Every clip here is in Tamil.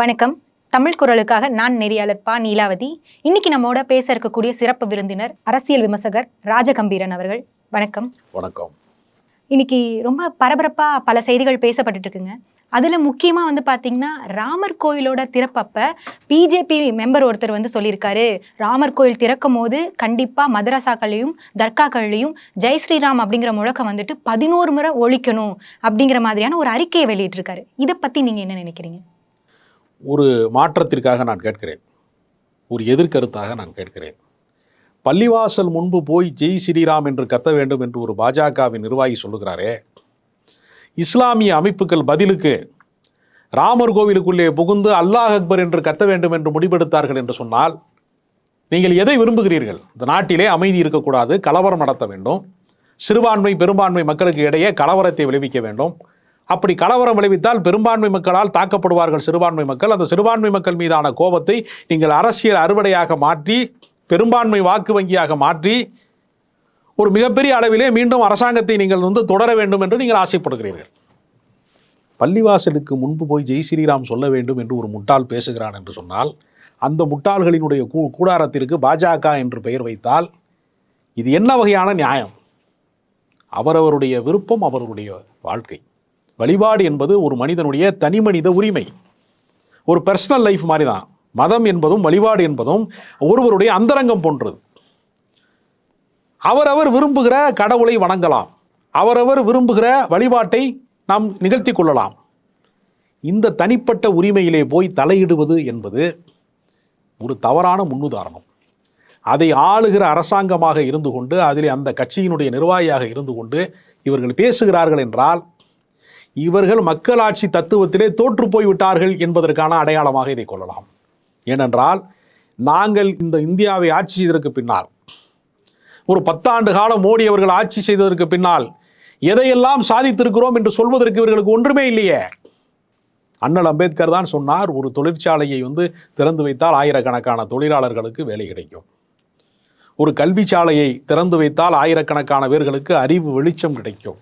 வணக்கம். தமிழ் குரலுக்காக நான் நெறியாளர் பா நீலாவதி. இன்னைக்கு நம்மோட பேச இருக்கக்கூடிய சிறப்பு விருந்தினர் அரசியல் விமர்சகர் ராஜகம்பீரன் அவர்கள். வணக்கம். வணக்கம். இன்னைக்கு ரொம்ப பரபரப்பா பல செய்திகள் பேசப்பட்டுட்டு இருக்குங்க அதுல முக்கியமா வந்து பாத்தீங்கன்னா ராமர் கோயிலோட திறப்பப்ப பிஜேபி மெம்பர் ஒருத்தர் வந்து சொல்லியிருக்காரு. ராமர் கோயில் திறக்கும் போது கண்டிப்பா மதரசாக்களையும் தர்காக்கள்லையும் ஜெய் ஸ்ரீராம் அப்படிங்கிற முழக்கம் வந்துட்டு பதினோரு முறை ஒழிக்கணும் அப்படிங்கிற மாதிரியான ஒரு அறிக்கையை வெளியிட்டிருக்காரு. இதை பத்தி நீங்க என்ன நினைக்கிறீங்க? ஒரு மாற்றத்திற்காக நான் கேட்கிறேன். ஒரு எதிர்கருத்தாக நான் கேட்கிறேன். பள்ளிவாசல் முன்பு போய் ஜெய் ஸ்ரீராம் என்று கத்த வேண்டும் என்று ஒரு பாஜகவின் நிர்வாகி சொல்லுகிறாரே. இஸ்லாமிய அமைப்புகள் பதிலுக்கு ராமர் கோவிலுக்குள்ளே புகுந்து அல்லாஹ் அக்பர் என்று கத்த வேண்டும் என்று முடிவெடுத்தார்கள் என்று சொன்னால் நீங்கள் எதை விரும்புகிறீர்கள்? இந்த நாட்டிலே அமைதி இருக்கக்கூடாது கலவரம் நடத்த வேண்டும். சிறுபான்மை பெரும்பான்மை மக்களுக்கு இடையே கலவரத்தை விளைவிக்க வேண்டும். அப்படி கலவரம் விளைவித்தால் பெரும்பான்மை மக்களால் தாக்கப்படுவார்கள் சிறுபான்மை மக்கள். அந்த சிறுபான்மை மக்கள் மீதான கோபத்தை நீங்கள் அரசியல் அறுவடையாக மாற்றி பெரும்பான்மை வாக்கு வங்கியாக மாற்றி ஒரு மிகப்பெரிய அளவிலே மீண்டும் அரசாங்கத்தை நீங்கள் வந்து தொடர வேண்டும் என்று நீங்கள் ஆசைப்படுகிறீர்கள். பள்ளிவாசலுக்கு முன்பு போய் ஜெய் ஸ்ரீராம் சொல்ல வேண்டும் என்று ஒரு முட்டாள் பேசுகிறான் என்று சொன்னால் அந்த முட்டாள்களினுடைய கூ கூடாரத்திற்கு பாஜக என்று பெயர் வைத்தால் இது என்ன வகையான நியாயம்? அவரவருடைய விருப்பம் அவருடைய வாழ்க்கை. வழிபாடு என்பது ஒரு மனிதனுடைய தனி மனித உரிமை. ஒரு பர்சனல் லைஃப் மாதிரி தான் மதம் என்பதும் வழிபாடு என்பதும் ஒருவருடைய அந்தரங்கம் போன்றது. அவரவர் விரும்புகிற கடவுளை வணங்கலாம். அவரவர் விரும்புகிற வழிபாட்டை நாம் நிகழ்த்தி கொள்ளலாம். இந்த தனிப்பட்ட உரிமையிலே போய் தலையிடுவது என்பது ஒரு தவறான முன்னுதாரணம். அதை ஆளுகிற அரசாங்கமாக இருந்து கொண்டு அதில் அந்த கட்சியினுடைய நிர்வாகியாக இருந்து கொண்டு இவர்கள் பேசுகிறார்கள் என்றால் இவர்கள் மக்களாட்சி தத்துவத்திலே தோற்று போய் விட்டார்கள் என்பதற்கான அடையாளமாக இதை கொள்ளலாம். ஏனென்றால் நாங்கள் இந்த இந்தியாவை ஆட்சி செய்ததற்கு பின்னால் ஒரு பத்தாண்டு காலம் மோடி அவர்கள் ஆட்சி செய்ததற்கு பின்னால் எதையெல்லாம் சாதித்திருக்கிறோம் என்று சொல்வதற்கு இவர்களுக்கு ஒன்றுமே இல்லையே. அண்ணல் அம்பேத்கர் தான் சொன்னார் ஒரு தொழிற்சாலையை வந்து திறந்து வைத்தால் ஆயிரக்கணக்கான தொழிலாளர்களுக்கு வேலை கிடைக்கும். ஒரு கல்வி சாலையை திறந்து வைத்தால் ஆயிரக்கணக்கான பேர்களுக்கு அறிவு வெளிச்சம் கிடைக்கும்.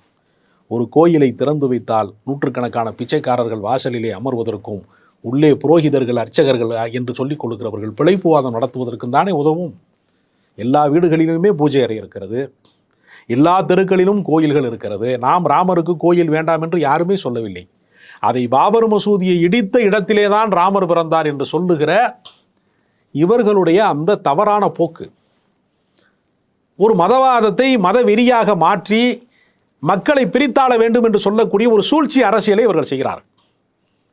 ஒரு கோயிலை திறந்து வைத்தால் நூற்றுக்கணக்கான பிச்சைக்காரர்கள் வாசலிலே அமர்வதற்கும் உள்ளே புரோகிதர்கள் அர்ச்சகர்கள் என்று சொல்லிக் கொள்கிறவர்கள் பிழைப்புவாதம் நடத்துவதற்கும் தானே உதவும். எல்லா வீடுகளிலுமே பூஜை அறை இருக்கிறது. எல்லா தெருக்களிலும் கோயில்கள் இருக்கிறது. நாம் ராமருக்கு கோயில் வேண்டாம் என்று யாருமே சொல்லவில்லை. அதை பாபர் மசூதியை இடித்த இடத்திலே தான் ராமர் பிறந்தார் என்று சொல்லுகிற இவர்களுடைய அந்த தவறான போக்கு. ஒரு மதவாதத்தை மத வெறியாக மாற்றி மக்களை பிரித்தாள வேண்டும் என்று சொல்லக்கூடிய ஒரு சூழ்ச்சி அரசியலை இவர்கள் செய்கிறார்கள்.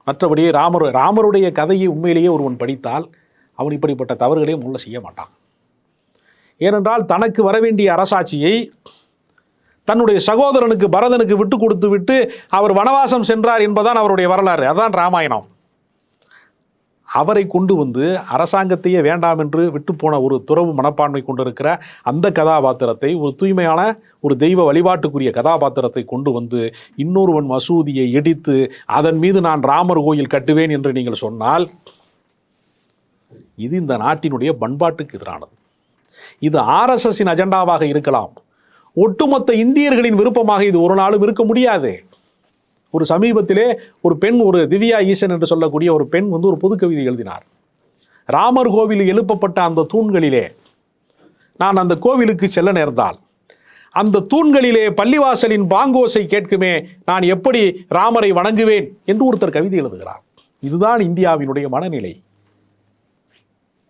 மற்றபடி ராமர் ராமருடைய கதையை உண்மையிலேயே ஒருவன் படித்தால் அவன் இப்படிப்பட்ட தவறுகளையும் உள்ள செய்ய மாட்டான். ஏனென்றால் தனக்கு வரவேண்டிய அரசாட்சியை தன்னுடைய சகோதரனுக்கு பரதனுக்கு விட்டு கொடுத்து விட்டு அவர் வனவாசம் சென்றார் என்பதான் அவருடைய வரலாறு. அதான் ராமாயணம். அவரை கொண்டு வந்து அரசாங்கத்தையே வேண்டாம் என்று விட்டு போன ஒரு துறவு மனப்பான்மை கொண்டிருக்கிற அந்த கதாபாத்திரத்தை ஒரு தூய்மையான ஒரு தெய்வ வழிபாட்டுக்குரிய கதாபாத்திரத்தை கொண்டு வந்து இன்னொருவன் மசூதியை இடித்து அதன் மீது நான் ராமர் கோயில் கட்டுவேன் என்று நீங்கள் சொன்னால் இது இந்த நாட்டினுடைய பண்பாட்டுக்கு எதிரானது. இது ஆர்எஸ்எஸின் அஜெண்டாவாக இருக்கலாம். ஒட்டுமொத்த இந்தியர்களின் விருப்பமாக இது ஒரு நாளும் இருக்க முடியாது. ஒரு சமீபத்திலே ஒரு பெண் ஒரு திவ்யா ஈசன் என்று சொல்லக்கூடிய ஒரு பெண் வந்து ஒரு புது கவிதை எழுதினார். ராமர் கோவிலில் எழுப்பப்பட்ட அந்த தூண்களிலே நான் அந்த கோவிலுக்கு செல்ல நேர்ந்தால் அந்த தூண்களிலே பள்ளிவாசலின் பாங்கோசை கேட்குமே நான் எப்படி ராமரை வணங்குவேன் என்று ஒருத்தர் கவிதை எழுதுகிறார். இதுதான் இந்தியாவினுடைய மனநிலை.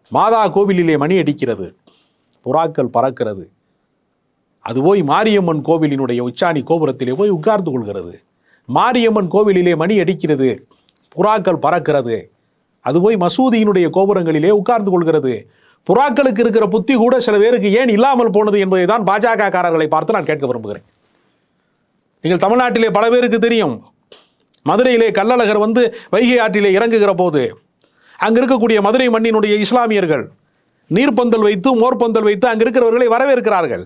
மாதா கோவிலிலே மணி அடிக்கிறது புறாக்கள் பறக்கிறது. அது போய் மாரியம்மன் கோவிலினுடைய உச்சாணி கோபுரத்திலே போய் உட்கார்ந்து கொள்கிறது. மாரியம்மன் கோவிலிலே மணி அடிக்கிறது. புறாக்கள் பறக்கிறது. அது போய் மசூதியினுடைய கோபுரங்களிலே உட்கார்ந்து கொள்கிறது. புறாக்களுக்கு இருக்கிற புத்தி கூட சில பேருக்கு ஏன் இல்லாமல் போனது என்பதை தான் பாஜக காரர்களை பார்த்து நான் கேட்க விரும்புகிறேன். நீங்கள் தமிழ்நாட்டிலே பல பேருக்கு தெரியும். மதுரையிலே கள்ளழகர் வந்து வைகை ஆற்றிலே இறங்குகிற போது அங்க இருக்கக்கூடிய மதுரை மண்ணினுடைய இஸ்லாமியர்கள் நீர்ப்பந்தல் வைத்து மோர்பந்தல் வைத்து அங்கே இருக்கிறவர்களை வரவேற்கிறார்கள்.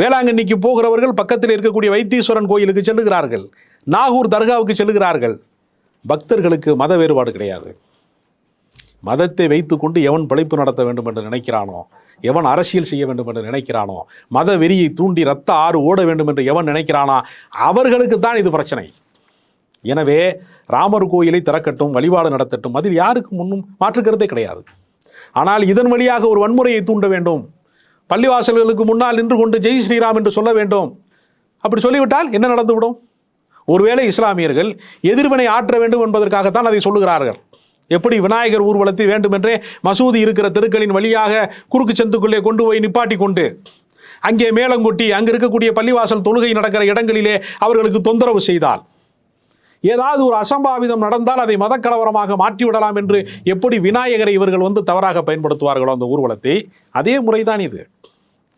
வேளாங்கண்ணிக்கு போகிறவர்கள் பக்கத்தில் இருக்கக்கூடிய வைத்தீஸ்வரன் கோயிலுக்கு செல்லுகிறார்கள். நாகூர் தர்காவுக்கு செல்லுகிறார்கள். பக்தர்களுக்கு மத வேறுபாடு கிடையாது. மதத்தை வைத்துக்கொண்டு எவன் பிழைப்பு நடத்த வேண்டும் என்று நினைக்கிறானோ எவன் அரசியல் செய்ய வேண்டும் என்று நினைக்கிறானோ மத வெறியை தூண்டி ரத்த ஆறு ஓட வேண்டும் என்று எவன் நினைக்கிறானா அவர்களுக்கு தான் இது பிரச்சனை. எனவே ராமர் கோயிலை திறக்கட்டும் வழிபாடு நடத்தட்டும் அதில் யாருக்கு முன்னும் மாற்றுக்கிறதே கிடையாது. ஆனால் இதன் வழியாக ஒரு வன்முறையை தூண்ட வேண்டும். பள்ளிவாசல்களுக்கு முன்னால் நின்று கொண்டு ஜெய் ஸ்ரீராம் என்று சொல்ல வேண்டும். அப்படி சொல்லிவிட்டால் என்ன நடந்துவிடும்? ஒருவேளை இஸ்லாமியர்கள் எதிர்வினை ஆற்ற வேண்டும் என்பதற்காகத்தான் அதை சொல்லுகிறார்கள். எப்படி விநாயகர் ஊர்வலத்தை வேண்டுமென்றே மசூதி இருக்கிற தெருக்களின் வழியாக குறுக்கு சந்துக்குள்ளே கொண்டு போய் நிப்பாட்டி கொண்டு அங்கே மேலங்கொட்டி அங்கே இருக்கக்கூடிய பள்ளிவாசல் தொழுகை நடக்கிற இடங்களிலே அவர்களுக்கு தொந்தரவு செய்தால் ஏதாவது ஒரு அசம்பாவிதம் நடந்தால் அதை மதக்கலவரமாக மாற்றிவிடலாம் என்று எப்படி விநாயகரை இவர்கள் வந்து தவறாக பயன்படுத்துவார்களோ அந்த ஊர்வலத்தை? அதே முறைதான் இது.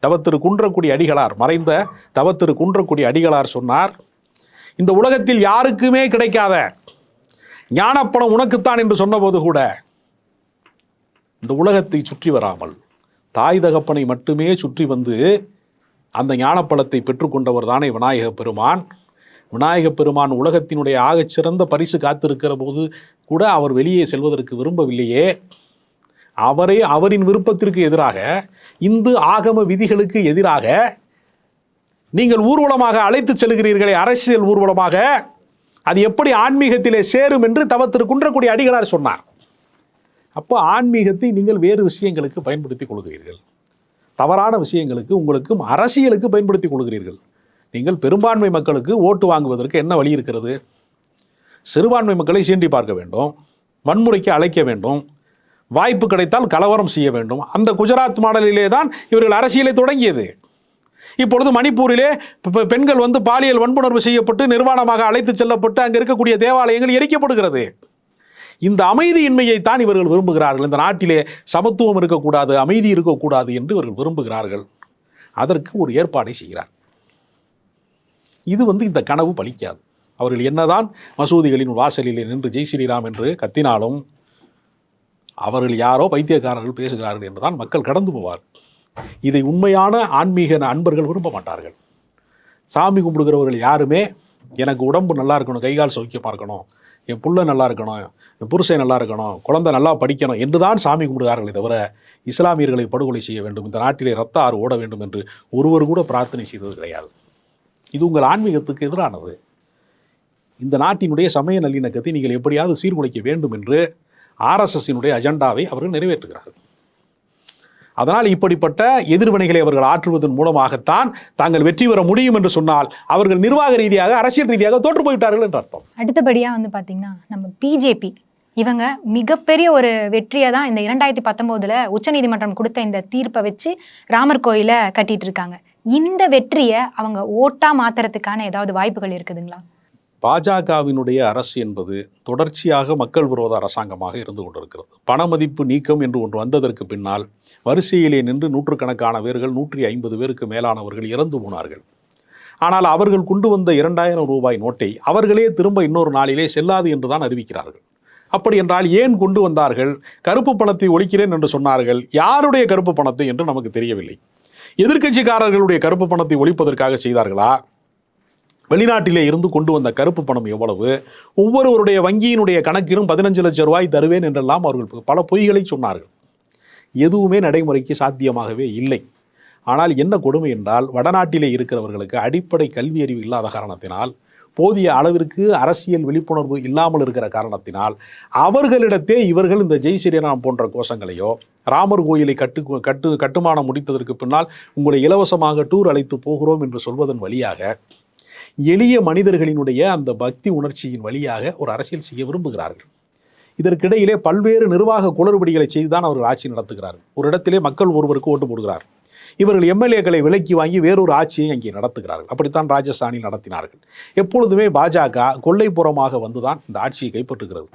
தவத்திரு குன்றக்குடி அடிகளார் மறைந்த தவத்திரு குன்றக்குடி அடிகளார் சொன்னார் இந்த உலகத்தில் யாருக்குமே கிடைக்காத ஞானப்பணம் உனக்குத்தான் என்று சொன்னபோது கூட இந்த உலகத்தை சுற்றி வராமல் தாய் தகப்பனை மட்டுமே சுற்றி வந்து அந்த ஞானப்பழத்தை பெற்றுக்கொண்டவர் தானே விநாயக பெருமான். விநாயக பெருமான் உலகத்தினுடைய ஆகச்சிறந்த பரிசு காத்திருக்கிற போது கூட அவர் வெளியே செல்வதற்கு விரும்பவில்லையே. அவரே அவரின் விருப்பத்திற்கு எதிராக இந்து ஆகம விதிகளுக்கு எதிராக நீங்கள் ஊர்வலமாக அழைத்துச் செல்கிறீர்களே அரசியல் ஊர்வலமாக. அது எப்படி ஆன்மீகத்திலே சேரும் என்று தவ குன்றக்கூடிய அடிகளார் சொன்னார். அப்போ ஆன்மீகத்தை நீங்கள் வேறு விஷயங்களுக்கு பயன்படுத்திக் கொள்கிறீர்கள். தவறான விஷயங்களுக்கு உங்களுக்கும் அரசியலுக்கு பயன்படுத்திக் கொள்கிறீர்கள். நீங்கள் பெரும்பான்மை மக்களுக்கு ஓட்டு வாங்குவதற்கு என்ன வழி இருக்கிறது? சிறுபான்மை மக்களை சீண்டி பார்க்க வேண்டும் வன்முறைக்கு அழைக்க வேண்டும் வாய்ப்பு கிடைத்தால் கலவரம் செய்ய வேண்டும். அந்த குஜராத் மாடலிலே தான் இவர்கள் அரசியலை தொடங்கியது. இப்பொழுது மணிப்பூரிலே பெண்கள் வந்து பாலியல் வன்புணர்வு செய்யப்பட்டு நிர்வாணமாக அழைத்துச் செல்லப்பட்டு அங்கே இருக்கக்கூடிய தேவாலயங்கள் எரிக்கப்படுகிறது இந்த அமைதியின்மையை தான் இவர்கள் விரும்புகிறார்கள். இந்த நாட்டிலே சமத்துவம் இருக்கக்கூடாது அமைதி இருக்கக்கூடாது என்று இவர்கள் விரும்புகிறார்கள். அதற்கு ஒரு ஏற்பாடை செய்கிறார். இது வந்து இந்த கனவு பலிக்காது. அவர்கள் என்னதான் மசூதிகளின் வாசலில் நின்று ஜெய் ஸ்ரீராம் என்று கத்தினாலும் அவர்கள் யாரோ பைத்தியக்காரர்கள் பேசுகிறார்கள் என்றுதான் மக்கள் கடந்து போவார். இதை உண்மையான ஆன்மீக அன்பர்கள் விரும்ப மாட்டார்கள். சாமி கும்பிடுகிறவர்கள் யாருமே எனக்கு உடம்பு நல்லா இருக்கணும் கைகால் சௌக்கியமாக இருக்கணும் என் புள்ள நல்லா இருக்கணும் என் புருஷன் நல்லா இருக்கணும் குழந்தை நல்லா படிக்கணும் என்றுதான் சாமி கும்பிடுகிறார்களே தவிர இஸ்லாமியர்களை படுகொலை செய்ய வேண்டும் இந்த நாட்டிலே ரத்த ஆறு ஓட வேண்டும் என்று ஒருவர் கூட பிரார்த்தனை செய்தது கிடையாது. இது உங்கள் ஆன்மீகத்துக்கு எதிரானது. இந்த நாட்டினுடைய சமய நல்லிணக்கத்தை நீங்கள் எப்படியாவது சீர்குலைக்க வேண்டும் என்று ஆர்எஸ்எஸ்ஸினுடைய அஜெண்டாவை அவர்கள் நிறைவேற்றுகிறார்கள். அதனால் இப்படிப்பட்ட எதிர்வினைகளை அவர்கள் ஆற்றுவதன் மூலமாகத்தான் தாங்கள் வெற்றி பெற முடியும் என்று சொன்னால் அவர்கள் நிர்வாக ரீதியாக அரசியல் ரீதியாக தோற்று போய்விட்டார்கள் என்று அர்த்தம். அடுத்தபடியாக வந்து பார்த்தீங்கன்னா நம்ம பிஜேபி இவங்க மிகப்பெரிய ஒரு வெற்றியை தான் இந்த இரண்டாயிரத்தி பத்தொம்போதில் உச்சநீதிமன்றம் கொடுத்த இந்த தீர்ப்பை வச்சு ராமர் கோயிலை கட்டிட்டு இருக்காங்க. இந்த வெற்றியை அவங்க ஓட்டா மாத்துறதுக்கான ஏதாவது வாய்ப்புகள் இருக்குதுங்களா? பாஜகவினுடைய அரசு என்பது தொடர்ச்சியாக மக்கள் விரோத அரசாங்கமாக இருந்து கொண்டிருக்கிறது. பணமதிப்பு நீக்கம் என்று ஒன்று வந்ததற்கு பின்னால் வரிசையிலே நின்று நூற்றுக்கணக்கான பேர்கள் நூற்றி ஐம்பது பேருக்கு மேலானவர்கள் இறந்து போனார்கள். ஆனால் அவர்கள் கொண்டு வந்த இரண்டாயிரம் ரூபாய் நோட்டை அவர்களே திரும்ப இன்னொரு நாளிலே செல்லாது என்று தான் அறிவிக்கிறார்கள். அப்படி என்றால் ஏன் கொண்டு வந்தார்கள்? கருப்பு பணத்தை ஒழிக்கிறேன் என்று சொன்னார்கள். யாருடைய கருப்பு பணத்தை என்று நமக்கு தெரியவில்லை. எதிர்கட்சிக்காரர்களுடைய கருப்பு பணத்தை ஒழிப்பதற்காக செய்தார்களா? வெளிநாட்டிலே இருந்து கொண்டு வந்த கருப்பு பணம் எவ்வளவு? ஒவ்வொருவருடைய வங்கியினுடைய கணக்கிலும் பதினஞ்சு லட்சம் ரூபாய் தருவேன் என்றெல்லாம் அவர்கள் பல பொய்களை சொன்னார்கள். எதுவுமே நடைமுறைக்கு சாத்தியமாகவே இல்லை. ஆனால் என்ன கொடுமை என்றால் வடநாட்டிலே இருக்கிறவர்களுக்கு அடிப்படை கல்வி அறிவு இல்லாத காரணத்தினால் போதிய அளவிற்கு அரசியல் விழிப்புணர்வு இல்லாமல் இருக்கிற காரணத்தினால் அவர்களிடத்தே இவர்கள் இந்த ஜெய் ஸ்ரீராம் போன்ற கோஷங்களையோ ராமர் கோயிலை கட்டு கட்டு கட்டுமானம் முடித்ததற்கு பின்னால் உங்களை இலவசமாக டூர் அழைத்து போகிறோம் என்று சொல்வதன் வழியாக எளிய மனிதர்களினுடைய அந்த பக்தி உணர்ச்சியின் வழியாக ஒரு அரசியல் செய்ய விரும்புகிறார்கள். இதற்கிடையிலே பல்வேறு நிர்வாக குளறுபடிகளை செய்துதான் அவர்கள் ஆட்சி நடத்துகிறார்கள். ஒரு இடத்திலே மக்கள் ஒருவருக்கு ஓட்டு போடுகிறார் இவர்கள் எம்எல்ஏக்களை விலக்கி வாங்கி வேறொரு ஆட்சியை அங்கே நடத்துகிறார்கள். அப்படித்தான் ராஜஸ்தானில் நடத்தினார்கள். எப்பொழுதுமே பாஜக கொள்ளைப்புறமாக வந்துதான் இந்த ஆட்சியை கைப்பற்றுகிறது.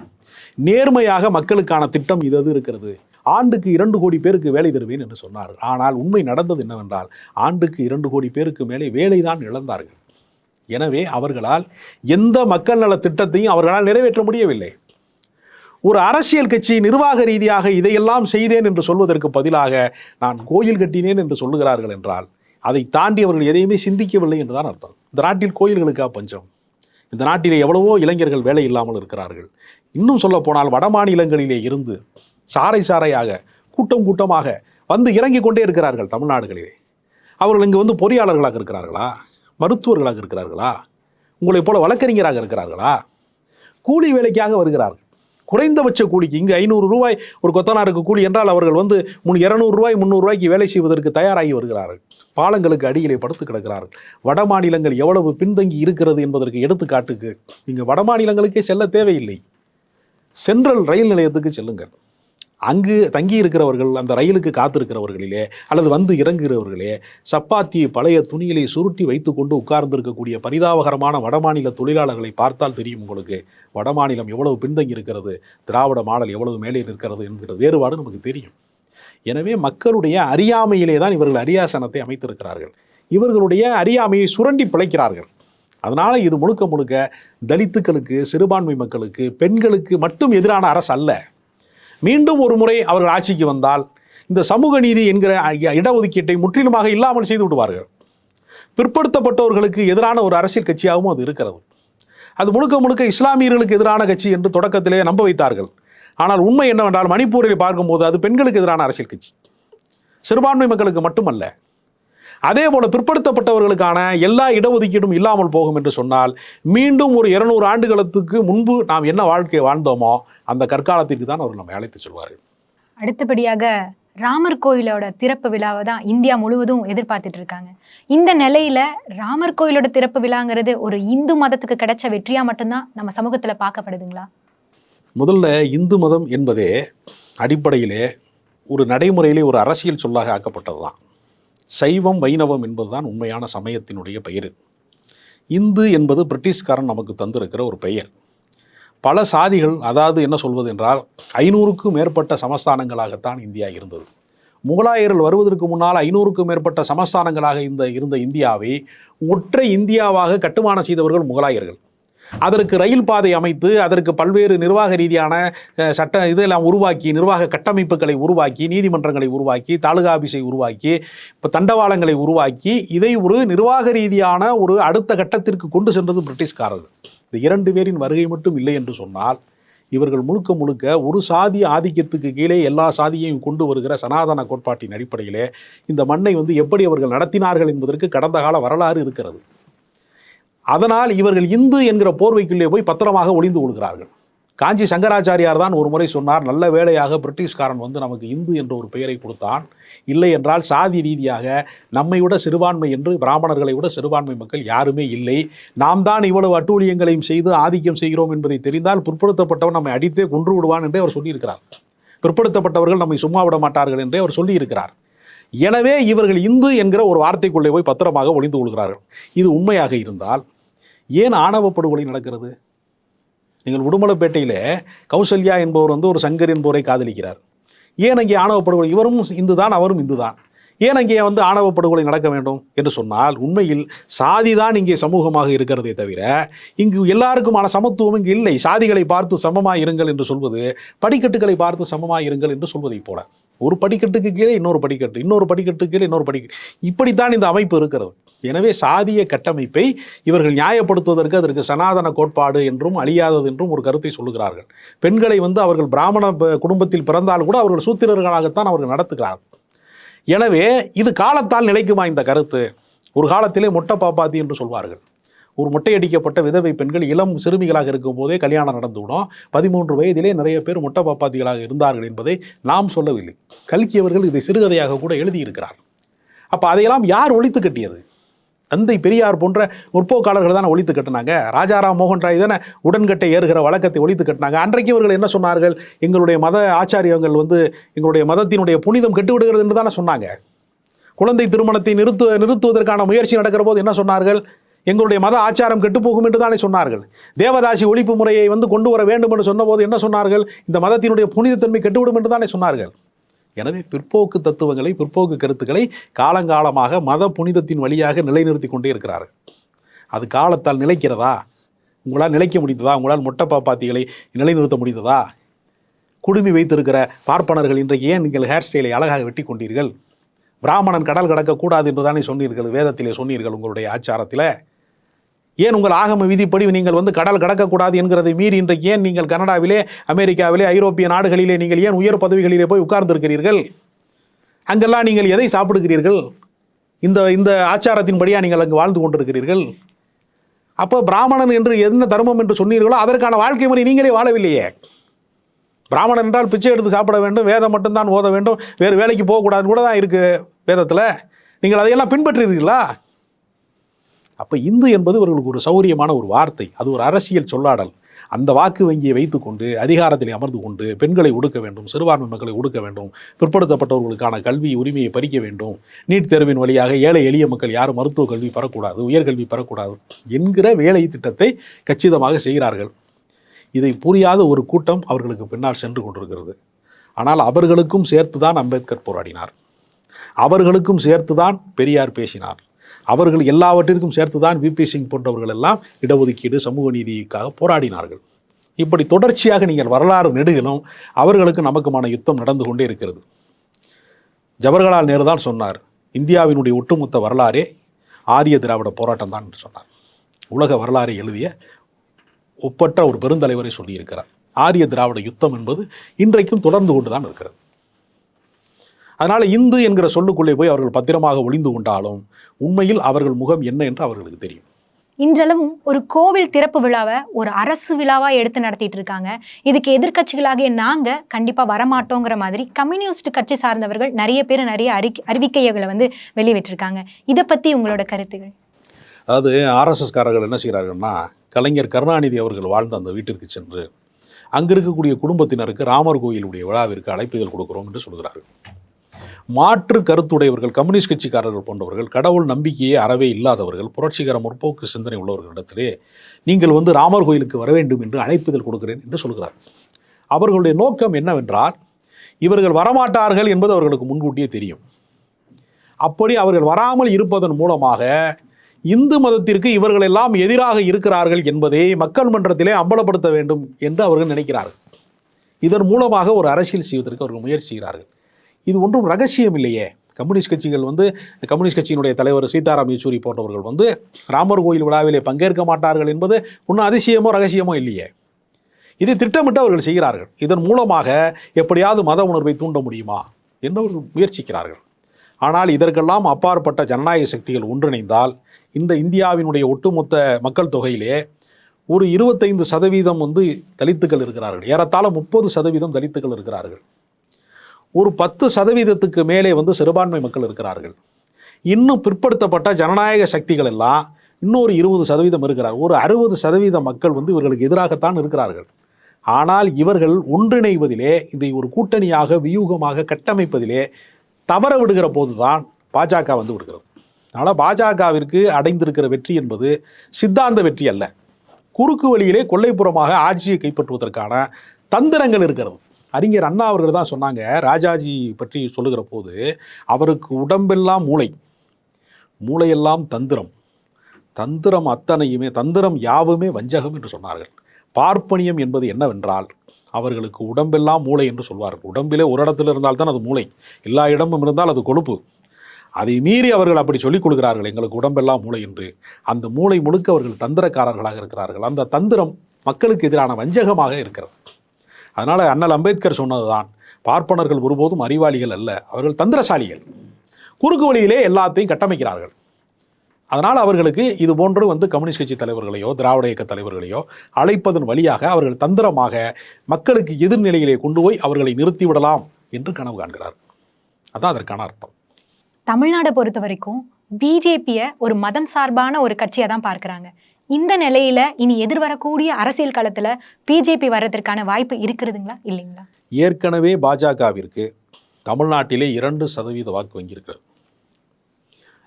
நேர்மையாக மக்களுக்கான திட்டம் இது இருக்கிறது? ஆண்டுக்கு இரண்டு கோடி பேருக்கு வேலை தருவேன் என்று சொன்னார் ஆனால் உண்மை நடந்தது என்னவென்றால் ஆண்டுக்கு இரண்டு கோடி பேருக்கு மேலே வேலைதான் இழந்தார்கள். எனவே அவர்களால் எந்த மக்கள் நல திட்டத்தையும் அவர்களால் நிறைவேற்ற முடியவில்லை. ஒரு அரசியல் கட்சி நிர்வாக ரீதியாக இதையெல்லாம் செய்தேன் என்று சொல்வதற்கு பதிலாக நான் கோயில் கட்டினேன் என்று சொல்லுகிறார்கள் என்றால் அதை தாண்டி அவர்கள் எதையுமே சிந்திக்கவில்லை என்றுதான் அர்த்தம். இந்த நாட்டில் கோயில்களுக்கா பஞ்சம்? இந்த நாட்டிலே எவ்வளவோ இளைஞர்கள் வேலை இல்லாமல் இருக்கிறார்கள். இன்னும் சொல்ல போனால் வட மாநிலங்களிலே இருந்து சாறை சாறையாக கூட்டம் கூட்டமாக வந்து இறங்கி கொண்டே இருக்கிறார்கள் தமிழ்நாடுகளிலே. அவர்கள் இங்கு வந்து பொறியாளர்களாக இருக்கிறார்களா? மருத்துவர்களாக இருக்கிறார்களா? உங்களைப் போல வழக்கறிஞராக இருக்கிறார்களா? கூலி வேலைக்காக வருகிறார்கள். குறைந்தபட்ச கூலிக்கு இங்கு ஐநூறு ரூபாய் ஒரு கொத்தனாருக்கு கூலி என்றால் அவர்கள் வந்து முன் இரநூறு ரூபாய் வேலை செய்வதற்கு தயாராகி வருகிறார்கள். பாலங்களுக்கு அடியிலே படுத்து கிடக்கிறார்கள். வட மாநிலங்கள் எவ்வளவு பின்தங்கி இருக்கிறது என்பதற்கு எடுத்துக்காட்டுக்கு இங்கே வட மாநிலங்களுக்கே செல்ல தேவையில்லை. சென்ட்ரல் ரயில் நிலையத்துக்கு செல்லுங்கள். அங்கு தங்கி இருக்கிறவர்கள் அந்த ரயிலுக்கு காத்திருக்கிறவர்களிலே அல்லது வந்து இறங்குகிறவர்களே சப்பாத்தியை பழைய துணியிலே சுருட்டி வைத்துக்கொண்டு உட்கார்ந்திருக்கக்கூடிய பரிதாபகரமான வடமாநில தொழிலாளர்களை பார்த்தால் தெரியும் உங்களுக்கு. வடமாநிலம் எவ்வளவு பின்தங்கி இருக்கிறது திராவிட மாடல் எவ்வளவு மேலே நிற்கிறது என்கிற வேறுபாடு நமக்கு தெரியும். எனவே மக்களுடைய அறியாமையிலே தான் இவர்கள் அரியாசனத்தை அமைத்திருக்கிறார்கள். இவர்களுடைய அறியாமையை சுரண்டி பிழைக்கிறார்கள். அதனால் இது முழுக்க முழுக்க தலித்துக்களுக்கு சிறுபான்மை மக்களுக்கு பெண்களுக்கு மட்டும் எதிரான அரசு அல்ல. மீண்டும் ஒரு முறை அவர்கள் ஆட்சிக்கு வந்தால் இந்த சமூக நீதி என்கிற இடஒதுக்கீட்டை முற்றிலுமாக இல்லாமல் செய்து விடுவார்கள். பிற்படுத்தப்பட்டவர்களுக்கு எதிரான ஒரு அரசியல் கட்சியாகவும் அது இருக்கிறது. அது முழுக்க முழுக்க இஸ்லாமியர்களுக்கு எதிரான கட்சி என்று தொடக்கத்திலே நம்ப வைத்தார்கள். ஆனால் உண்மை என்னவென்றால் மணிப்பூரில் பார்க்கும்போது அது பெண்களுக்கு எதிரான அரசியல் கட்சி. சிறுபான்மை மக்களுக்கு மட்டுமல்ல. அதே போல பிற்படுத்தப்பட்டவர்களுக்கான எல்லா இடஒதுக்கீடும் இல்லாமல் போகும் என்று சொன்னால் மீண்டும் ஒரு இருநூறு ஆண்டுகளத்துக்கு முன்பு நாம் என்ன வாழ்க்கையை வாழ்ந்தோமோ அந்த கற்காலத்திற்கு தான் அவர்கள் நம்மை அழைத்து செல்வார்கள். அடுத்தபடியாக ராமர் கோயிலோட திறப்பு விழாவை தான் இந்தியா முழுவதும் எதிர்பார்த்துட்டு இருக்காங்க. இந்த நிலையில ராமர் கோயிலோட திறப்பு விழாங்கிறது ஒரு இந்து மதத்துக்கு கிடைச்ச வெற்றியா மட்டும்தான் நம்ம சமூகத்துல பார்க்கப்படுதுங்களா? முதல்ல இந்து மதம் என்பதே அடிப்படையிலே ஒரு நடைமுறையிலே ஒரு அரசியல் சொல்லாக ஆக்கப்பட்டது தான் சைவம் வைணவம் என்பதுதான் உண்மையான சமயத்தினுடைய பெயர். இந்து என்பது பிரிட்டிஷ்காரன் நமக்கு தந்திருக்கிற ஒரு பெயர். பல சாதிகள் அதாவது என்ன சொல்வது என்றால் ஐநூறுக்கும் மேற்பட்ட சமஸ்தானங்களாகத்தான் இந்தியா இருந்தது. முகலாயர்கள் வருவதற்கு முன்னால் ஐநூறுக்கும் மேற்பட்ட சமஸ்தானங்களாக இந்த இருந்த இந்தியாவை ஒற்றை இந்தியாவாக கட்டுமானம் செய்தவர்கள் முகலாயர்கள். அதற்கு ரயில் பாதை அமைத்து அதற்கு பல்வேறு நிர்வாக ரீதியான சட்ட இதெல்லாம் உருவாக்கி நிர்வாக கட்டமைப்புகளை உருவாக்கி நீதிமன்றங்களை உருவாக்கி தாலுகா ஆபீஸை உருவாக்கி இப்போ தண்டவாளங்களை உருவாக்கி இதை ஒரு நிர்வாக ரீதியான ஒரு அடுத்த கட்டத்திற்கு கொண்டு சென்றது பிரிட்டிஷ்காரர்கள். இந்த இரண்டு பேரின் வருகை மட்டும் இல்லை என்று சொன்னால் இவர்கள் முழுக்க முழுக்க ஒரு சாதி ஆதிக்கத்துக்கு கீழே எல்லா சாதியையும் கொண்டு வருகிற சனாதன கோட்பாட்டின் அடிப்படையிலே இந்த மண்ணை வந்து எப்படி அவர்கள் நடத்தினார்கள் என்பதற்கு கடந்த கால வரலாறு இருக்கிறது. அதனால் இவர்கள் இந்து என்கிற போர்வைக்குள்ளே போய் பத்திரமாக ஒளிந்து கொள்கிறார்கள். காஞ்சி சங்கராச்சாரியார் தான் ஒரு முறை சொன்னார் நல்ல வேளையாக பிரிட்டிஷ்காரன் வந்து நமக்கு இந்து என்ற ஒரு பெயரை கொடுத்தான். இல்லை என்றால் சாதி ரீதியாக நம்மை விட சிறுபான்மை என்று பிராமணர்களை விட சிறுபான்மை மக்கள் யாருமே இல்லை. நாம் தான் இவ்வளவு அட்டூழியங்களையும் செய்து ஆதிக்கம் செய்கிறோம் என்பதை தெரிந்தால் பிற்படுத்தப்பட்டவன் நம்மை அடித்தே கொன்று விடுவான் என்றே அவர் சொல்லியிருக்கிறார். பிற்படுத்தப்பட்டவர்கள் நம்மை சும்மா விட மாட்டார்கள் என்றே அவர் சொல்லியிருக்கிறார். எனவே இவர்கள் இந்து என்கிற ஒரு வார்த்தைக்குள்ளே போய் பத்திரமாக ஒளிந்து கொள்கிறார்கள். இது உண்மையாக இருந்தால் ஏன் ஆணவ படுகொலை நடக்கிறது? நீங்கள் உடுமலைப்பேட்டையிலே கௌசல்யா என்பவர் வந்து ஒரு சங்கர் என்பவரை காதலிக்கிறார். ஏன் அங்கே ஆணவ படுகொலை? இவரும் இந்து தான் அவரும் இந்து தான் ஏன் அங்கே வந்து ஆணவ படுகொலை நடக்க வேண்டும் என்று சொன்னால் உண்மையில் சாதி தான் இங்கே சமூகமாக இருக்கிறதே தவிர இங்கு எல்லாருக்குமான சமத்துவம் இங்கு இல்லை. சாதிகளை பார்த்து சமமாக இருங்கள் என்று சொல்வது படிக்கட்டுகளை பார்த்து சமமாக இருங்கள் என்று சொல்வதைப் போல. ஒரு படிக்கட்டுக்கு கீழே இன்னொரு படிக்கட்டு இன்னொரு படிக்கட்டுக்கு கீழே இன்னொரு படிக்கட்டு. இப்படித்தான் இந்த அமைப்பு இருக்கிறது. எனவே சாதிய கட்டமைப்பை இவர்கள் நியாயப்படுத்துவதற்கு அதற்கு சனாதன கோட்பாடு என்றும் அழியாதது என்றும் ஒரு கருத்தை சொல்லுகிறார்கள். பெண்களை வந்து அவர்கள் பிராமண ப- குடும்பத்தில் பிறந்தால் கூட அவர்கள் சூத்திரர்களாகத்தான் அவர்கள் நடத்துகிறார்கள். எனவே இது காலத்தால் நிலைக்குமா இந்த கருத்து. ஒரு காலத்திலே மொட்டை பாப்பாத்தி என்று சொல்வார்கள். ஒரு மொட்டையடிக்கப்பட்ட விதவை பெண்கள் இளம் சிறுமிகளாக இருக்கும் போதே கல்யாணம் நடந்துவிடும். பதிமூன்று வயதிலே நிறைய பேர் மொட்டை பாப்பாத்திகளாக இருந்தார்கள் என்பதை நாம் சொல்லவில்லை. கல்கி அவர்கள் இதை சிறுகதையாக கூட எழுதியிருக்கிறார். அப்போ அதையெல்லாம் யார் ஒழித்து கட்டியது? தந்தை பெரியார் போன்ற முற்போக்காளர்கள் தானே ஒழித்து கட்டினாங்க. ராஜாராம் மோகன் ராய் தானே உடன்கட்டை ஏறுகிற வழக்கத்தை ஒழித்து கட்டினாங்க. அன்றைக்கு இவர்கள் என்ன சொன்னார்கள்? எங்களுடைய மத ஆச்சாரியங்கள் வந்து எங்களுடைய மதத்தினுடைய புனிதம் கெட்டுவிடுகிறது என்று தானே சொன்னாங்க. குழந்தை திருமணத்தை நிறுத்து நிறுத்துவதற்கான முயற்சி நடக்கிற போது என்ன சொன்னார்கள்? எங்களுடைய மத ஆச்சாரம் கெட்டுப்போகும் என்று தானே சொன்னார்கள். தேவதாசி ஒழிப்பு முறையை வந்து கொண்டு வர வேண்டும் என்று சொன்னபோது என்ன சொன்னார்கள்? இந்த மதத்தினுடைய புனிதத்தன்மை கெட்டுவிடும் என்று தானே சொன்னார்கள். எனவே பிற்போக்கு தத்துவங்களை பிற்போக்கு கருத்துக்களை காலங்காலமாக மத புனிதத்தின் வழியாக நிலைநிறுத்தி கொண்டே இருக்கிறார்கள். அது காலத்தால் நிலைக்கிறதா? உங்களால் நிலைக்க முடிந்ததா? உங்களால் மொட்டை பாப்பாத்திகளை நிலைநிறுத்த முடிந்ததா? குடுமி வைத்திருக்கிற பார்ப்பனர்கள் இன்றைக்கு ஏன் நீங்கள் ஹேர் ஸ்டைலை அழகாக வெட்டி கொண்டீர்கள்? பிராமணன் கடல் கடக்கக்கூடாது என்று தானே சொன்னீர்கள் வேதத்திலே சொன்னீர்கள் உங்களுடைய ஆச்சாரத்தில். ஏன் உங்கள் ஆகம விதிப்படி நீங்கள் வந்து கடல் கடக்கக்கூடாது என்கிறதை மீறி இன்றைக்கு ஏன் நீங்கள் கனடாவிலே அமெரிக்காவிலே ஐரோப்பிய நாடுகளிலே நீங்கள் ஏன் உயர் பதவிகளிலே போய் உட்கார்ந்திருக்கிறீர்கள்? அங்கெல்லாம் நீங்கள் எதை சாப்பிடுகிறீர்கள்? இந்த இந்த ஆச்சாரத்தின்படியாக நீங்கள் அங்கு வாழ்ந்து கொண்டிருக்கிறீர்கள்? அப்போ பிராமணன் என்று என்ன தர்மம் என்று சொன்னீர்களோ அதற்கான வாழ்க்கை முறை நீங்களே வாழவில்லையே. பிராமணன் என்றால் பிச்சை எடுத்து சாப்பிட வேண்டும் வேதம் மட்டும்தான் ஓத வேண்டும் வேறு வேலைக்கு போகக்கூடாதுன்னு கூட தான் இருக்குது வேதத்தில். நீங்கள் அதையெல்லாம் பின்பற்றுறீர்களா அப்போ இந்து என்பது இவர்களுக்கு ஒரு சௌரியமான ஒரு வார்த்தை. அது ஒரு அரசியல் சொல்லாடல். அந்த வாக்கு வங்கியை வைத்துக்கொண்டு அதிகாரத்தில் அமர்ந்து கொண்டு பெண்களை ஒடுக்க வேண்டும் சிறுபான்மை மக்களை ஒடுக்க வேண்டும் பிற்படுத்தப்பட்டவர்களுக்கான கல்வி உரிமையை பறிக்க வேண்டும். நீட் தேர்வின் வழியாக ஏழை எளிய மக்கள் யாரும் மருத்துவ கல்வி பெறக்கூடாது உயர்கல்வி பெறக்கூடாது என்கிற வேலை திட்டத்தை கச்சிதமாக செய்கிறார்கள். இதை புரியாத ஒரு கூட்டம் அவர்களுக்கு பின்னால் சென்று கொண்டிருக்கிறது. ஆனால் அவர்களுக்கும் சேர்த்து தான் அம்பேத்கர் போராடினார். அவர்களுக்கும் சேர்த்து தான் பெரியார் பேசினார். அவர்கள் எல்லாவற்றிற்கும் சேர்த்து தான் விபி சிங் போன்றவர்கள் எல்லாம் இடஒதுக்கீடு சமூக நீதிக்காக போராடினார்கள். இப்படி தொடர்ச்சியாக நீங்கள் வரலாறு நெடுகிலும் அவர்களுக்கு நமக்குமான யுத்தம் நடந்து கொண்டே இருக்கிறது. ஜவஹர்லால் நேரு தான் சொன்னார் இந்தியாவினுடைய ஒட்டுமொத்த வரலாறே ஆரிய திராவிட போராட்டம் தான் என்று சொன்னார். உலக வரலாறை எழுதிய ஒப்பற்ற ஒரு பெருந்தலைவரை சொல்லியிருக்கிறார். ஆரிய திராவிட யுத்தம் என்பது இன்றைக்கும் தொடர்ந்து கொண்டு தான் இருக்கிறது. அதனால் இந்து என்கிற சொல்லுக்குள்ளே போய் அவர்கள் பத்திரமாக ஒளிந்து கொண்டாலும் உண்மையில் அவர்கள் முகம் என்ன என்று அவர்களுக்கு தெரியும். இன்றளவும் ஒரு கோவில் திறப்பு விழாவை ஒரு அரசு விழாவா எடுத்து நடத்திட்டு இருக்காங்க. இதுக்கு எதிர்க்கட்சிகளாகிய நாங்க கண்டிப்பா வரமாட்டோங்கிற மாதிரி கம்யூனிஸ்ட் கட்சி சார்ந்தவர்கள் நிறைய பேர் நிறைய அறிக்கை அறிவிக்கைகளை வந்து வெளியிட்டிருக்காங்க. இதை பத்தி உங்களோட கருத்துகள்? அதாவது ஆர்எஸ்எஸ்காரர்கள் என்ன செய்கிறார்கள்னா கலைஞர் கருணாநிதி அவர்கள் வாழ்ந்த அந்த வீட்டிற்கு சென்று அங்கு இருக்கக்கூடிய குடும்பத்தினருக்கு ராமர் கோயிலுடைய விழாவிற்கு அழைப்புதல் கொடுக்கிறோம் என்று சொல்கிறார்கள். மாற்று கருத்துடையவர்கள் கம்யூனிஸ்ட் கட்சிக்காரர்கள் போன்றவர்கள் கடவுள் நம்பிக்கையே அறவே இல்லாதவர்கள் புரட்சிகர முற்போக்கு சிந்தனை உள்ளவர்களிடத்திலே நீங்கள் வந்து ராமர் கோயிலுக்கு வர வேண்டும் என்று அழைப்புதல் கொடுக்கிறேன் என்று சொல்கிறார். அவர்களுடைய நோக்கம் என்னவென்றால் இவர்கள் வரமாட்டார்கள் என்பது அவர்களுக்கு முன்கூட்டியே தெரியும். அப்படி அவர்கள் வராமல் இருப்பதன் மூலமாக இந்து மதத்திற்கு இவர்கள் எல்லாம் எதிராக இருக்கிறார்கள் என்பதை மக்கள் மன்றத்திலே அம்பலப்படுத்த வேண்டும் என்று அவர்கள் நினைக்கிறார்கள். இதன் மூலமாக ஒரு அரசியல் செய்வதற்கு அவர்கள் முயற்சிக்கிறார்கள் இது ஒன்றும் ரகசியம் இல்லையே. கம்யூனிஸ்ட் கட்சிகள் வந்து கம்யூனிஸ்ட் கட்சியினுடைய தலைவர் சீதாராம் யெச்சூரி போன்றவர்கள் வந்து ராமர் கோயில் விழாவிலே பங்கேற்க மாட்டார்கள் என்பது ஒன்றும் அதிசயமோ ரகசியமோ இல்லையே. இதை திட்டமிட்டு அவர்கள் செய்கிறார்கள். இதன் மூலமாக எப்படியாவது மத உணர்வை தூண்ட முடியுமா என்று முயற்சிக்கிறார்கள். ஆனால் இதற்கெல்லாம் அப்பாற்பட்ட ஜனநாயக சக்திகள் ஒன்றிணைந்தால் இந்த இந்தியாவினுடைய ஒட்டுமொத்த மக்கள் தொகையிலே ஒரு இருபத்தைந்து சதவீதம் வந்து தலித்துக்கள் இருக்கிறார்கள். ஏறத்தாழ முப்பது சதவீதம் தலித்துக்கள் இருக்கிறார்கள். ஒரு பத்து சதவீதத்துக்கு மேலே வந்து சிறுபான்மை மக்கள் இருக்கிறார்கள். இன்னும் பிற்படுத்தப்பட்ட ஜனநாயக சக்திகள் எல்லாம் இன்னொரு இருபது சதவீதம் இருக்கிறார். ஒரு அறுபது சதவீத மக்கள் வந்து இவர்களுக்கு எதிராகத்தான் இருக்கிறார்கள். ஆனால் இவர்கள் ஒன்றிணைவதிலே இதை ஒரு கூட்டணியாக வியூகமாக கட்டமைப்பதிலே தவற விடுகிற போதுதான் பாஜக வந்து விடுகிறது. அதனால் பாஜகவிற்கு அடைந்திருக்கிற வெற்றி என்பது சித்தாந்த வெற்றி அல்ல. குறுக்கு வழியிலே கொள்ளைப்புறமாக ஆட்சியை கைப்பற்றுவதற்கான தந்திரங்கள் இருக்கிறது. அறிஞர் அண்ணா அவர்கள் தான் சொன்னாங்க ராஜாஜி பற்றி சொல்லுகிற போது அவருக்கு உடம்பெல்லாம் மூளை. மூளையெல்லாம் தந்திரம். தந்திரம் அத்தனையுமே தந்திரம் யாவுமே வஞ்சகம் என்று சொன்னார்கள். பார்ப்பனியம் என்பது என்னவென்றால் அவர்களுக்கு உடம்பெல்லாம் மூளை என்று சொல்வார்கள். உடம்பிலே ஒரு இடத்துல இருந்தால்தான் அது மூளை. எல்லா இடமும் இருந்தால் அது கொழுப்பு. அதை மீறி அவர்கள் அப்படி சொல்லிக் கொடுக்கிறார்கள் எங்களுக்கு உடம்பெல்லாம் மூளை என்று. அந்த மூளை முழுக்க அவர்கள் தந்திரக்காரர்களாக இருக்கிறார்கள். அந்த தந்திரம் மக்களுக்கு எதிரான வஞ்சகமாக இருக்கிறது. அதனால் அண்ணல் அம்பேத்கர் சொன்னதுதான் பார்ப்பனர்கள் ஒருபோதும் அறிவாளிகள் அல்ல அவர்கள் தந்திரசாலிகள். குறுக்கு வழியிலே எல்லாத்தையும் கட்டமைக்கிறார்கள். அதனால் அவர்களுக்கு இது போன்று வந்து கம்யூனிஸ்ட் கட்சி தலைவர்களையோ திராவிட இயக்க தலைவர்களையோ அழைப்பதன் வழியாக அவர்கள் தந்திரமாக மக்களுக்கு எதிர்நிலையிலே கொண்டு போய் அவர்களை நிறுத்திவிடலாம் என்று கனவு காண்கிறார். அதான் அதற்கான அர்த்தம். தமிழ்நாடை பொறுத்த வரைக்கும் பிஜேபியை ஒரு மதம் சார்பான ஒரு கட்சியை தான் பார்க்குறாங்க. இந்த நிலையில இனி எதிர்வரக்கூடிய அரசியல் களத்துல பிஜேபி வர்றதற்கான வாய்ப்பு இருக்கிறதுங்களா இல்லைங்களா? ஏற்கனவே பாஜகவிற்கு தமிழ்நாட்டிலே இரண்டு சதவீத வாக்கு வங்கியிருக்கிறது.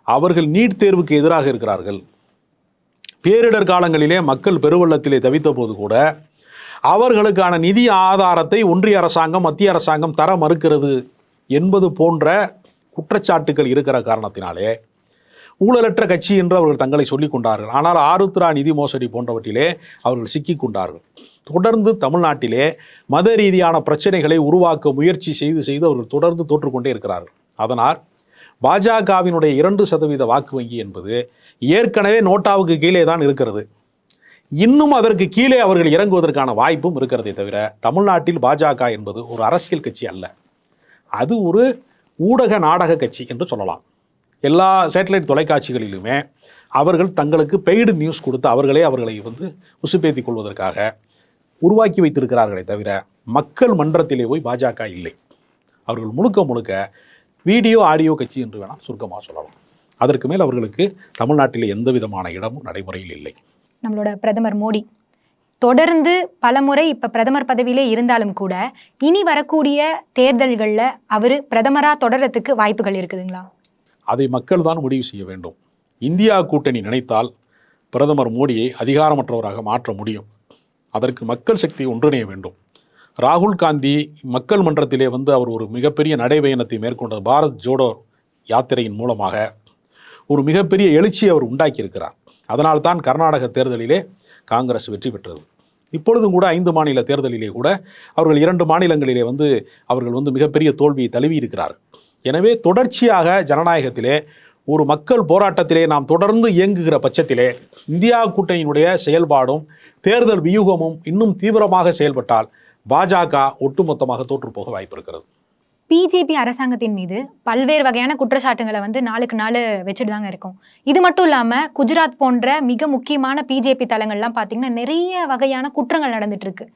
அவர்கள் நீட் தேர்வுக்கு எதிராக இருக்கிறார்கள். பேரிடர் காலங்களிலே மக்கள் பெருவள்ளத்திலே தவித்த போது கூட அவர்களுக்கான நிதி ஆதாரத்தை ஒன்றிய அரசாங்கம் மத்திய அரசாங்கம் தர மறுக்கிறது என்பது போன்ற குற்றச்சாட்டுகள் இருக்கிற காரணத்தினாலே ஊழலற்ற கட்சி என்று அவர்கள் தங்களை சொல்லிக் கொண்டார்கள். ஆனால் ஆருத்ரா நிதி மோசடி போன்றவற்றிலே அவர்கள் சிக்கிக் கொண்டார்கள். தொடர்ந்து தமிழ்நாட்டிலே மத ரீதியான பிரச்சனைகளை உருவாக்க முயற்சி செய்து செய்து அவர்கள் தொடர்ந்து தோற்றுக்கொண்டே இருக்கிறார்கள். அதனால் பாஜகவினுடைய இரண்டு சதவீத வாக்கு வங்கி என்பது ஏற்கனவே நோட்டாவுக்கு கீழே தான் இருக்கிறது. இன்னும் அதற்கு கீழே அவர்கள் இறங்குவதற்கான வாய்ப்பும் இருக்கிறதே தவிர தமிழ்நாட்டில் பாஜக என்பது ஒரு அரசியல் கட்சி அல்ல. அது ஒரு ஊடக நாடக கட்சி என்று சொல்லலாம். எல்லா சேட்டலைட் தொலைக்காட்சிகளிலுமே அவர்கள் தங்களுக்கு பெய்டு நியூஸ் கொடுத்து அவர்களே அவர்களை வந்து உசுப்பேத்திக் கொள்வதற்காக உருவாக்கி வைத்திருக்கிறார்களே தவிர மக்கள் மன்றத்திலே போய் பாஜக இல்லை. அவர்கள் முழுக்க முழுக்க வீடியோ ஆடியோ கட்சி என்று வேணால் சுருக்கமாக சொல்லலாம். அதற்கு மேல் அவர்களுக்கு தமிழ்நாட்டில் எந்த விதமான இடமும் நடைமுறையில் இல்லை. நம்மளோட பிரதமர் மோடி. தொடர்ந்து பலமுறை இப்ப பிரதமர் பதவியிலே இருந்தாலும் கூட இனி வரக்கூடிய தேர்தல்களில் அவர் பிரதமராக தொடரத்துக்கு வாய்ப்புகள் இருக்குதுங்களா? அதை மக்கள் தான் முடிவு செய்ய வேண்டும். இந்தியா கூட்டணி நினைத்தால் பிரதமர் மோடியை அதிகாரமற்றவராக மாற்ற முடியும். அதற்கு மக்கள் சக்தி ஒன்றிணைய வேண்டும். ராகுல் காந்தி மக்கள் மன்றத்திலே வந்து அவர் ஒரு மிகப்பெரிய நடைபயணத்தை மேற்கொண்ட பாரத் ஜோடோ யாத்திரையின் மூலமாக ஒரு மிகப்பெரிய எழுச்சியை அவர் உண்டாக்கியிருக்கிறார். அதனால்தான் கர்நாடக தேர்தலிலே காங்கிரஸ் வெற்றி பெற்றது. இப்பொழுதும் கூட ஐந்து மாநில தேர்தலிலே கூட அவர்கள் இரண்டு மாநிலங்களிலே வந்து அவர்கள் வந்து மிகப்பெரிய தோல்வியை தழுவி இருக்கிறார் எனவே தொடர்ச்சியாக ஜனநாயகத்திலே ஒரு மக்கள் போராட்டத்திலே நாம் தொடர்ந்து இயங்குகிற பட்சத்திலே இந்தியா கூட்டணியினுடைய செயல்பாடும் தேர்தல் வியூகமும் இன்னும் தீவிரமாக செயல்பட்டால் பாஜக ஒட்டுமொத்தமாக தோற்றுப்போக வாய்ப்பு இருக்கிறது. பிஜேபி அரசாங்கத்தின் மீது பல்வேறு வகையான குற்றச்சாட்டுகளை வந்து நாளுக்கு நாள் வச்சுட்டு தாங்க இருக்கும். இது மட்டும் இல்லாமல் குஜராத் போன்ற மிக முக்கியமான பிஜேபி தலங்கள்லாம் பார்த்தீங்கன்னா நிறைய வகையான குற்றங்கள் நடந்துட்டு இருக்கு.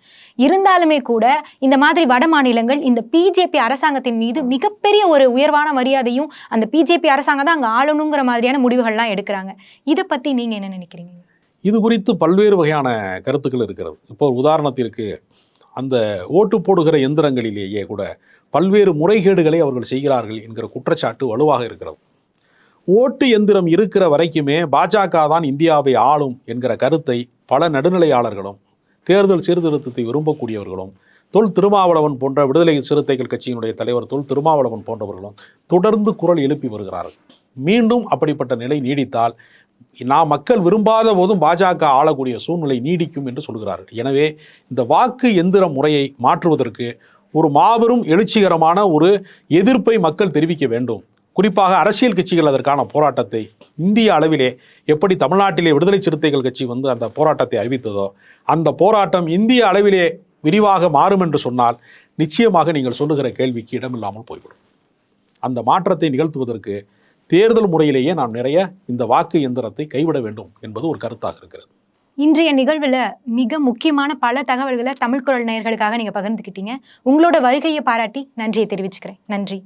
இருந்தாலுமே கூட இந்த மாதிரி வட மாநிலங்கள் இந்த பிஜேபி அரசாங்கத்தின் மீது மிகப்பெரிய ஒரு உயர்வான மரியாதையும் அந்த பிஜேபி அரசாங்கம் தான் அங்கே ஆளணுங்கிற மாதிரியான முடிவுகள்லாம் எடுக்கிறாங்க. இதை பற்றி நீங்கள் என்ன நினைக்கிறீங்க? இது குறித்து பல்வேறு வகையான கருத்துக்கள் இருக்கிறது. இப்போ ஒரு உதாரணத்திற்கு அந்த ஓட்டு போடுகிற எந்திரங்களிலேயே கூட பல்வேறு முறைகேடுகளை அவர்கள் செய்கிறார்கள் என்கிற குற்றச்சாட்டு வலுவாக இருக்கிறது. ஓட்டு எந்திரம் இருக்கிற வரைக்குமே பாஜக தான் இந்தியாவை ஆளும் என்கிற கருத்தை பல நடுநிலையாளர்களும் தேர்தல் சீர்திருத்தத்தை விரும்பக்கூடியவர்களும் தொல் திருமாவளவன் போன்ற விடுதலை சிறுத்தைகள் கட்சியினுடைய தலைவர் தொல் திருமாவளவன் போன்றவர்களும் தொடர்ந்து குரல் எழுப்பி வருகிறார்கள். மீண்டும் அப்படிப்பட்ட நிலை நீடித்தால் நான் மக்கள் விரும்பாத போதும் பாஜக ஆளக்கூடிய சூழ்நிலை நீடிக்கும் என்று சொல்கிறார்கள். எனவே இந்த வாக்கு எந்திர முறையை மாற்றுவதற்கு ஒரு மாபெரும் எழுச்சிகரமான ஒரு எதிர்ப்பை மக்கள் தெரிவிக்க வேண்டும். குறிப்பாக அரசியல் கட்சிகள் அதற்கான போராட்டத்தை இந்திய அளவிலே எப்படி தமிழ்நாட்டிலே விடுதலை சிறுத்தைகள் கட்சி வந்து அந்த போராட்டத்தை அறிவித்ததோ அந்த போராட்டம் இந்திய அளவிலே விரிவாக மாறும் என்று சொன்னால் நிச்சயமாக நீங்கள் சொல்லுகிற கேள்விக்கு இடமில்லாமல் போய்விடும். அந்த மாற்றத்தை நிகழ்த்துவதற்கு தேர்தல் முறையிலேயே நாம் நிறைய இந்த வாக்கு எந்திரத்தை கைவிட வேண்டும் என்பது ஒரு கருத்தாக இருக்கிறது. இன்றைய நிகழ்வில் மிக முக்கியமான பல தகவல்களை தமிழ் குரல் நேயர்களுக்காக நீங்கள் பகிர்ந்துக்கிட்டீங்க உங்களோட வருகையை பாராட்டி நன்றியை தெரிவிச்சுக்கிறேன். நன்றி.